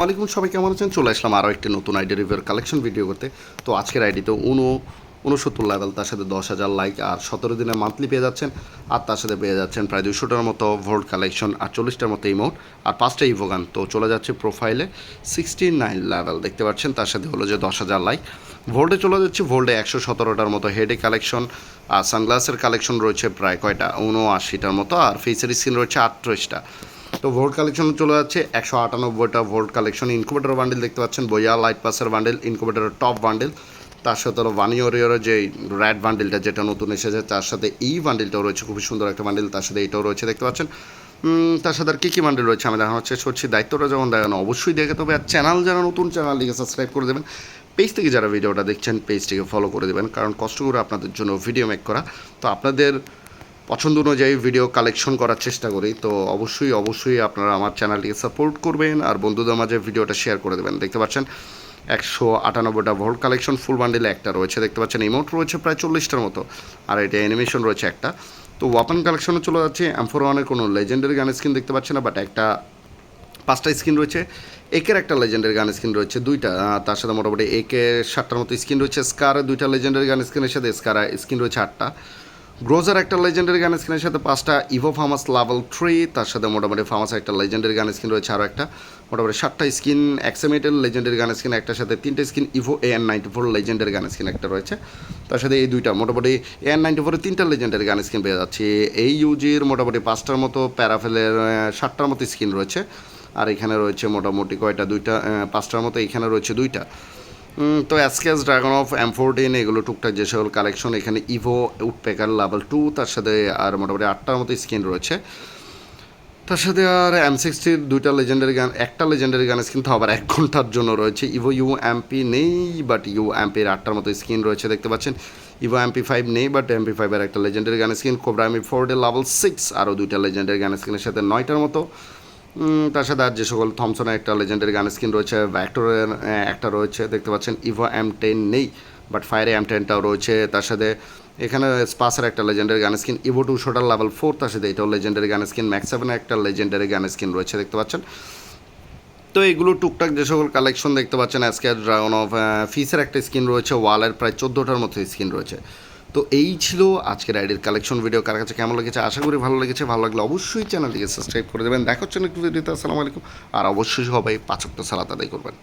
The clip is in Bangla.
ওয়ালাইকুম সবাই কেমন আছেন? চলে আসলাম আরও একটি নতুন আইডি রিভিউর কালেকশন ভিডিও করতে। তো আজকের আইডিতে উনো উনসত্তর লেভেল তার সাথে দশ হাজার লাইক আর সতেরো দিনে মান্থলি পেয়ে যাচ্ছেন। আর তার সাথে পেয়ে যাচ্ছেন প্রায় দুশোটার মতো ভোল্ট কালেকশন আর চল্লিশটার মতো ইমোট আর পাঁচটা ইভোগান তো চলে যাচ্ছে প্রোফাইলে সিক্সটি নাইন লেভেল দেখতে পাচ্ছেন? তার সাথে হলো যে দশ হাজার লাইক ভোল্টে চলে যাচ্ছে ভোল্টে একশো সতেরোটার মতো হেডে কালেকশন আর সানগ্লাসের কালেকশন রয়েছে প্রায় কয়টা? উনআশিটার মতো, আর ফেসের স্ক্রিন রয়েছে আটত্রিশটা। তো ভোল্ট কালেকশন চলে যাচ্ছে। একশো আটানব্বইটা ভোল্ট কালেকশন ইনকুবেটার বান্ডেল দেখতে পাচ্ছেন। বইয়া লাইট পাসের বান্ডেল ইনকুবেটারের টপ বান্ডেল তার সাথে হলো ভানিওরিয়ারের যে র্যাড বান্ডেলটা যেটা নতুন এসেছে, তার সাথে এই বান্ডেলটাও রয়েছে। খুবই সুন্দর একটা বান্ডেল তার সাথে এটাও রয়েছে, দেখতে পাচ্ছেন? তার সাথে আর কী কী বান্ডেল রয়েছে আমি দেখানোর চেষ্টা করছি। দায়িত্বটা যখন দেখানো, অবশ্যই দেখে তবে আর চ্যানেল যারা নতুন চ্যানেলটিকে সাবস্ক্রাইব করে দেবেন। পেজ থেকে যারা ভিডিওটা দেখছেন পেজটিকে ফলো করে দেবেন, কারণ কষ্ট করে আপনাদের জন্য ভিডিও মেক করা। তো আপনাদের পছন্দ অনুযায়ী ভিডিও কালেকশন করার চেষ্টা করি। তো অবশ্যই অবশ্যই আপনারা আমার চ্যানেলটিকে সাপোর্ট করবেন আর বন্ধুদের মাঝে ভিডিওটা শেয়ার করে দেবেন। দেখতে পাচ্ছেন, একশো আটানব্বইটা ভোল্ট কালেকশন ফুল বান্ডেলে একটা রয়েছে। দেখতে পাচ্ছেন ইমোট রয়েছে প্রায় চল্লিশটার মতো, আর এটা অ্যানিমেশন রয়েছে একটা। তো ওয়াপন কালেকশনে চলে যাচ্ছে এমফোর ওয়ানের কোনো লেজেন্ডারি গান স্কিন দেখতে পাচ্ছেন না বাট একটা, পাঁচটা স্কিন রয়েছে। একের একটা লেজেন্ডারি গান স্কিন রয়েছে, দুইটা তার সাথে মোটামুটি একের সাতটার মতো স্কিন রয়েছে। স্কারের দুইটা লেজেন্ডারি গান স্কিনের সাথে স্কার স্কিন রয়েছে আটটা। গ্রোজার একটা লেজেন্ডারি গান স্কিনের সাথে পাঁচটা ইভো ফার্মাস লেভেল থ্রি তার সাথে মোটামুটি ফার্মাস একটা লেজেন্ডারি গান স্কিন রয়েছে আরও একটা। মোটামুটি সাতটা স্কিন এক্সামেটেল লেজেন্ডারি গান স্কিন একটার সাথে তিনটে skin evo A N ninety four legendary gun skin একটা রয়েছে। তার সাথে এই দুইটা, মোটামুটি এ এন নাইনটি ফোরের তিনটা লেজেন্ডারি গান স্কিন পেয়ে যাচ্ছে। এই ইউজির মোটামুটি পাঁচটার মতো প্যারাফেলের সাতটার মতো স্কিন রয়েছে। আর এখানে রয়েছে মোটামুটি কয়টা? দুইটা পাঁচটার মতো, এখানে রয়েছে দুইটা। তো অ্যাসকেস ড্রাগন অফ এম ফোরটিন এগুলো টুকটাক যে সকল কালেকশন এখানে ইভো উডপেকার লেভেল টু তার সাথে আর মোটামুটি আটটার মতো স্কিন রয়েছে। তার সাথে আর এম সিক্সটির দুইটা লেজেন্ডারি গান একটা লেজেন্ডারি গান স্কিন তো আবার এক ঘণ্টার জন্য রয়েছে। ইভো ইউ এমপি নেই বাট ইউ এমপির আটটার মতো স্কিন রয়েছে, দেখতে পাচ্ছেন। ইভো এমপি ফাইভ নেই বাট এমপি ফাইভের একটা legendary gun skin cobra MP ফোর্ডে level six আরও দুইটা লেজেন্ডারি গান স্কিনের সাথে নয়টার মতো তার সাথে আর যে সকল থমসনের একটা লেজেন্ডারি গান স্কিন রয়েছে ভ্যাক্টরের একটা রয়েছে, দেখতে পাচ্ছেন ইভো এম টেন নেই বাট ফায়ারে এম টেনটাও রয়েছে, তার সাথে এখানে স্পাসের একটা legendary gun skin evo two shooter level four তার সাথে এটাও লেজেন্ডারি গান স্কিন ম্যাক্স সেভেনের একটা লেজেন্ডারি গান স্কিন রয়েছে, দেখতে পাচ্ছেন। তো এগুলো টুকটাক যে সকল কালেকশন দেখতে পাচ্ছেন, আজকে ড্রাগন অফ ফিসের একটা স্কিন রয়েছে ওয়ালের প্রায় চোদ্দোটার মতো স্কিন রয়েছে। তো এই ছিল আজকের আইডির কালেকশন ভিডিও। কার কাছে কেমন লেগেছে? আশা করি ভালো লেগেছে। ভালো লাগলে অবশ্যই চ্যানেলটিকে সাবস্ক্রাইব করে দেবেন। দেখা হচ্ছে একটু ভিডিওতে। আসসালামু আলাইকুম। আর অবশ্যই সবাই পাঁচক্ত সালাত আদায় করবেন।